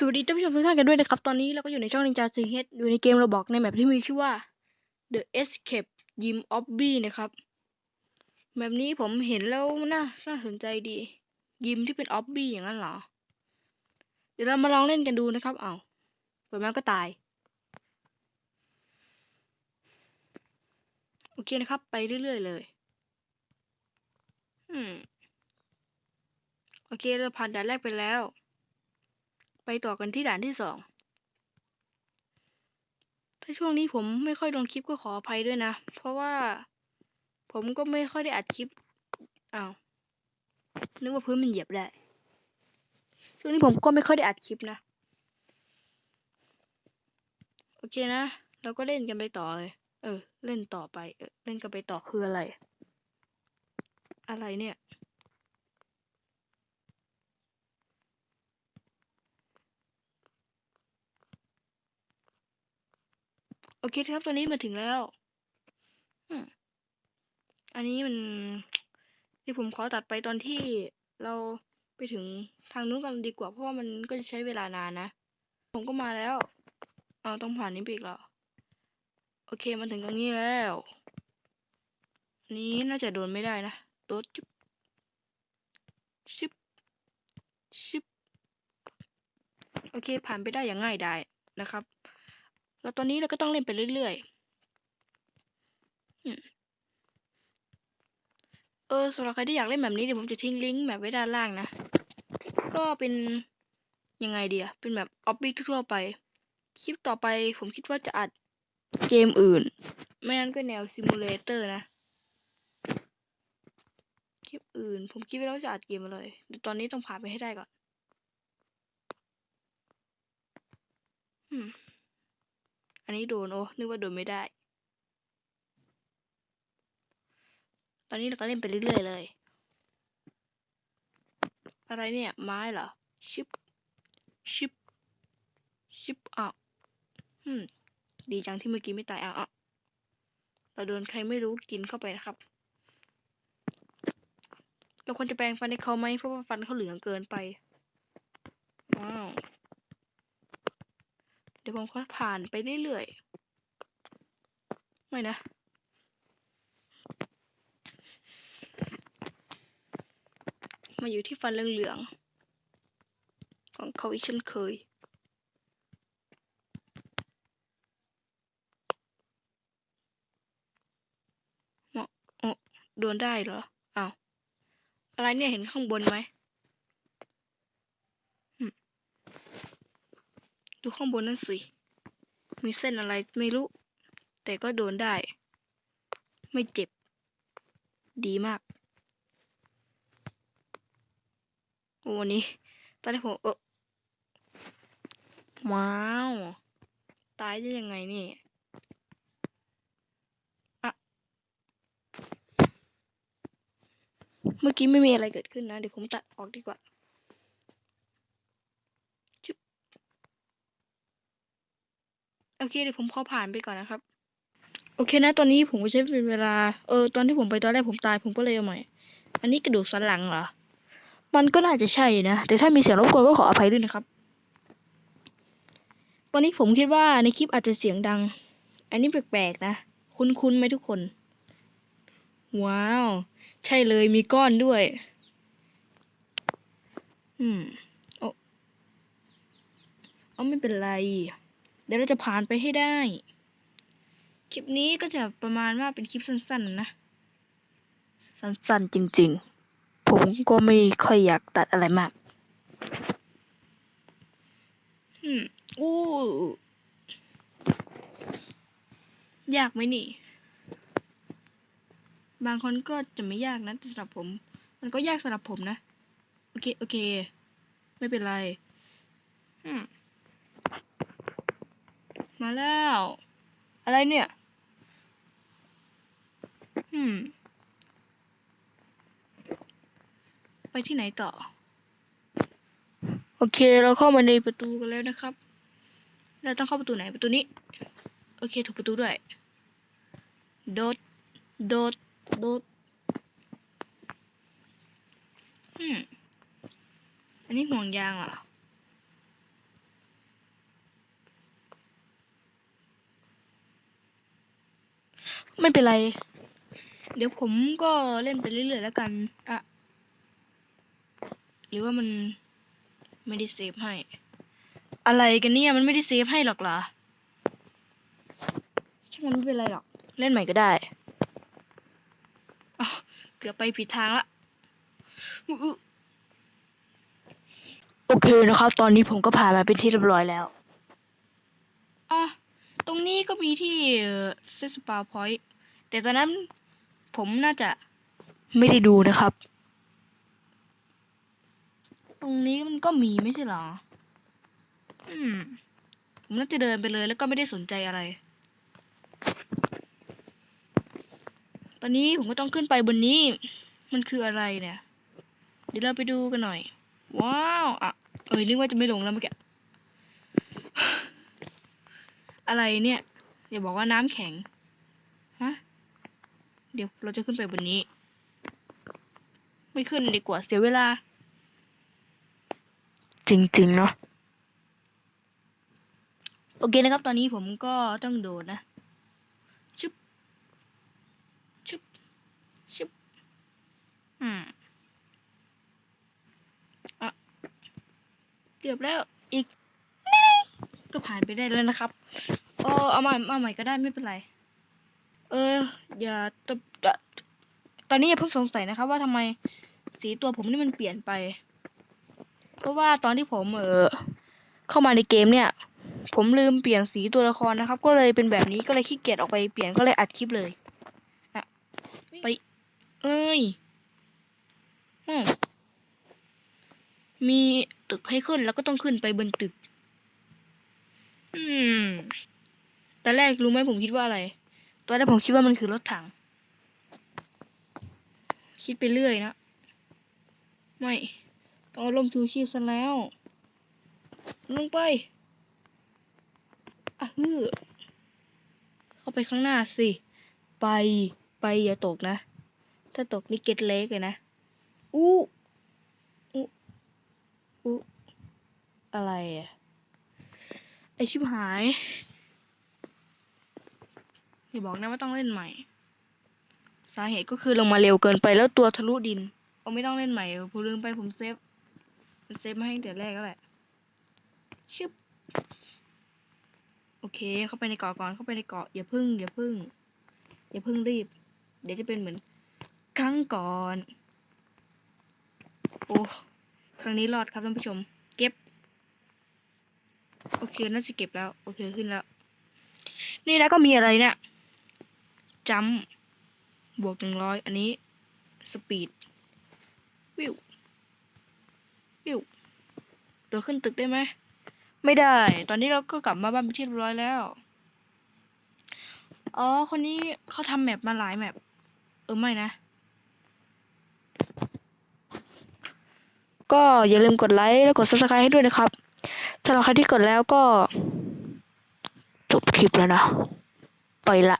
สวัสดีท่านผู้ชมทุกท่านกันด้วยนะครับ ตอนนี้เราก็อยู่ในช่องนินจาซีเฮดอยู่ในเกมเราบอกในแมปที่มีชื่อว่า The Escape Gym Obby นะครับแมปนี้ผมเห็นแล้วน่าน่าสนใจดี ยิมที่เป็นออบบี้อย่างนั้นเหรอ เดี๋ยวเรามาลองเล่นกันดูนะครับ เอาเปิดมาก็ตาย โอเคนะครับ ไปเรื่อยๆเลย อืม โอเคเราผ่านด่านแรกไปแล้ว ไปต่อกันที่ด่านที่สอง ถ้าช่วงนี้ผมไม่ค่อยลงคลิปก็ขออภัยด้วยนะ เพราะว่าผมก็ไม่ค่อยได้อัดคลิปอ้าวนึกว่าพื้นมันเหยียบได้ ช่วงนี้ผมก็ไม่ค่อยได้อัดคลิปนะ โอเคนะ เราก็เล่นกันไปต่อเลย เออ เล่นต่อไป เออ เล่นกันไปต่อคืออะไร อะไรเนี่ย เคครับตอนนี้มาถึงแล้วอันนี้มันที่ผมขอตัดไปตอนที่เราไปถึงทางนู้นกันดีกว่าเพราะว่ามันก็จะใช้เวลานานนะ ผมก็มาแล้ว เอาต้องผ่านนี้ไปอีกเหรอ โอเคมาถึงตรงนี้แล้ว นี้น่าจะโดนไม่ได้นะโดดจุ๊บชิบชิบโอเคผ่านไปได้อย่างง่ายดายนะครับ แล้วตอนนี้เราก็ต้องเล่นไปเรื่อยๆเออสำหรับใครที่อยากเล่นแบบนี้เดี๋ยวผมจะทิ้งลิงก์แบบไว้ด้านล่างนะ ก็เป็นยังไงเดียเป็นแบบออบบี้ทั่วๆไป คลิปต่อไปผมคิดว่าจะอัดเกมอื่น ไม่งั้นก็แนวซิมูเลเตอร์นะ คลิปอื่น ผมคิดไว้แล้วว่าจะอัดเกมอะไรเดี๋ยวตอนนี้ต้องผ่านไปให้ได้ก่อนอืม อันนี้โดนโอ้นึกว่าโดนไม่ได้ ตอนนี้เราก็เล่นไปเรื่อยๆเลย อะไรเนี่ย ไม้เหรอ ชิป ชิป ชิปอะอืม ดีจังที่เมื่อกี้ไม่ตายอะอะเราโดนใครไม่รู้กินเข้าไปนะครับ เราควรจะแปรงฟันให้เขาไหมเพราะว่าฟันเขาเหลืองเกินไป ว้าว เดี๋ยวผมค่อผ่านไปเรื่อยๆ ไม่นะ มาอยู่ที่ฟันเหลืองๆ ของเขาอีกเช่นเคยเหมาะโอ้โดนได้เหรอ อ้าว อะไรเนี่ยเห็นข้างบนไหมอืม ดูข้างบนนั่นสิ มีเส้นอะไรไม่รู้ แต่ก็โดนได้ ไม่เจ็บ ดีมาก โอ้วันนี้ ตอนแรกผมเออว้าว ตายได้ยังไงนี่อะเมื่อกี้ไม่มีอะไรเกิดขึ้นนะ เดี๋ยวผมตัดออกดีกว่าจุ๊บ โอเคเดี๋ยวผมขอผ่านไปก่อนนะครับ โอเคนะตอนนี้ผมก็ใช้เป็นเวลา เออ ตอนที่ผมไปตอนแรกผมตายผมก็เลยเอาใหม่ อันนี้กระดูกสันหลังเหรอ มันก็น่าจะใช่นะ แต่ถ้ามีเสียงรบกวนก็ขออภัยด้วยนะครับ ตอนนี้ผมคิดว่าในคลิปอาจจะเสียงดัง อันนี้แปลกๆนะ คุ้นๆไหมทุกคน ว้าว ใช่เลยมีก้อนด้วย อืม โอ้เอไม่เป็นไร เดี๋ยวเราจะผ่านไปให้ได้ คลิปนี้ก็จะประมาณว่าเป็นคลิปสั้นๆนะ สั้นๆจริงๆ ผมก็ไม่ค่อยอยากตัดอะไรมาก อืมอู้ยากไหมนี่ บางคนก็จะไม่ยากนะแต่สำหรับผม มันก็ยากสำหรับผมนะ โอเค โอเค ไม่เป็นไร อืม มาแล้ว อะไรเนี่ยอืม ไปที่ไหนต่อ โอเค เราเข้ามาในประตูกันแล้วนะครับ เราต้องเข้าประตูไหนประตูนี้ โอเค ถูกประตูด้วย โดด โดด โดดอืม อันนี้ห่วงยางเหรอ ไม่เป็นไร เดี๋ยวผมก็เล่นไปเรื่อยๆแล้วกันอะหรือว่ามันไม่ได้เซฟให้ อะไรกันเนี่ยมันไม่ได้เซฟให้หรอกเหรอช่างมันไม่เป็นไรหรอก เล่นใหม่ก็ได้เกือบไปผิดทางละโอเคนะครับ ตอนนี้ผมก็ผ่านมาเป็นที่เรียบร้อยแล้ว นี้ก็มีที่เซสปาพอยต์แต่ตอนนั้นผมน่าจะไม่ได้ดูนะครับ ตรงนี้มันก็มีไม่ใช่หรอ อืม ผมน่าจะเดินไปเลยแล้วก็ไม่ได้สนใจอะไร ตอนนี้ผมก็ต้องขึ้นไปบนนี้ มันคืออะไรเนี่ย เดี๋ยวเราไปดูกันหน่อย ว้าว อะ เอ้ยนึกว่าจะไม่ลงแล้วเมื่อกี้ อะไรเนี่ยอย่าบอกว่าน้ำแข็งฮะเดี๋ยวเราจะขึ้นไปบนนี้ ไม่ขึ้นดีกว่าเสียเวลา จริงๆเนาะโอเคนะครับ ตอนนี้ผมก็ต้องโดดนะชึบชึบชึบอืมอะเกือบแล้วอีกนิดนึงก็ผ่านไปได้แล้วนะครับเออเอาใหม่เอาใหม่ก็ได้ไม่เป็นไร เออ อย่าตตตอนนี้อย่าเพิ่งสงสัยนะครับ ว่าทำไมสีตัวผมนี่มันเปลี่ยนไป เพราะว่าตอนที่ผมเออเข้ามาในเกมเนี่ย ผมลืมเปลี่ยนสีตัวละครนะครับ ก็เลยเป็นแบบนี้ก็เลยขี้เกียจออกไปเปลี่ยนก็เลยอัดคลิปเลยอะไป เอ้ยอมีตึกให้ขึ้นแล้วก็ต้องขึ้นไปบนตึก อืม ตอนแรกรู้ไหมผมคิดว่าอะไร ตอนแรกผมคิดว่ามันคือรถถัง คิดไปเรื่อยนะ ไม่ต้องเอาลมชูชีพซะแล้ว ลงไปอะฮือเข้าไปข้างหน้าสิ ไป ไปอย่าตกนะ ถ้าตกนี่เก็ตเล็กเลยนะ อู้อู้อู้อะไรอะไอชิบหาย อย่าบอกนะว่าต้องเล่นใหม่ สาเหตุก็คือลงมาเร็วเกินไปแล้วตัวทะลุดินเอาไม่ต้องเล่นใหม่ผมลืมไปผมเซฟมันเซฟมาให้แต่แรกแล้วแหละชึบโอเค เข้าไปในเกาะก่อนเข้าไปในเกาะอย่าพึ่ง อย่าพึ่ง อย่าพึ่งรีบ เดี๋ยวจะเป็นเหมือน ครั้งก่อน โอ้ครั้งนี้รอดครับท่านผู้ชม เก็บ โอเคน่าจะเก็บแล้ว โอเคขึ้นแล้ว นี่แล้วก็มีอะไรเนี่ย จัมบวกหนึ่งร้อยอันนี้สปีดวิววิวโดดขึ้นตึกได้ไหมไม่ได้ ตอนนี้เราก็กลับมาบ้านเป็นที่เรียบร้อยแล้ว อ๋อ คนนี้เขาทำแมปมาหลายแมปเออไม่นะ ก็อย่าลืมกดไลค์แล้วกด subscribe ให้ด้วยนะครับสำหรับใครที่กดแล้วก็ จบคลิปแล้วนะ ไปละ